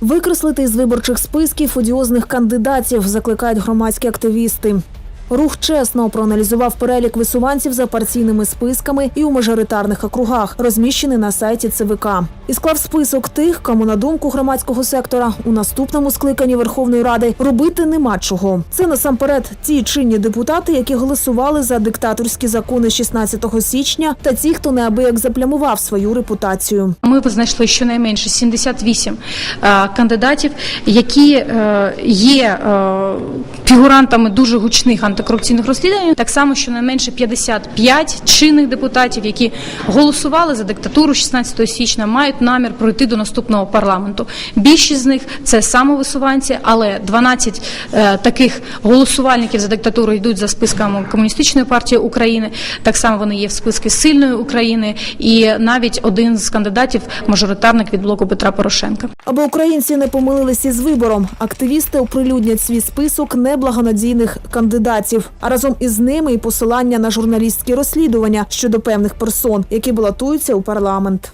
Викреслити з виборчих списків одіозних кандидатів закликають громадські активісти. Рух чесно проаналізував перелік висуванців за партійними списками і у мажоритарних округах, розміщений на сайті ЦВК. І склав список тих, кому на думку громадського сектора у наступному скликанні Верховної Ради робити нема чого. Це насамперед ті чинні депутати, які голосували за диктаторські закони 16 січня, та ті, хто неабияк заплямував свою репутацію. Ми знайшли щонайменше 78 е, кандидатів, які е, є е, фігурантами дуже гучних антикорупційних розслідувань. Так само щонайменше 55 чинних депутатів, які голосували за диктатуру 16 січня, мають намір пройти до наступного парламенту. Більшість з них це самовисуванці, але 12 е, таких голосувальників за диктатуру йдуть за списками комуністичної партії України. Так само вони є в списку сильної України, і навіть один з кандидатів мажоритарник від блоку Петра Порошенка. Аби українці не помилилися із вибором, активісти оприлюднять свій список неблагонадійних кандидатів, а разом із ними і посилання на журналістські розслідування щодо певних персон, які балотуються у парламент.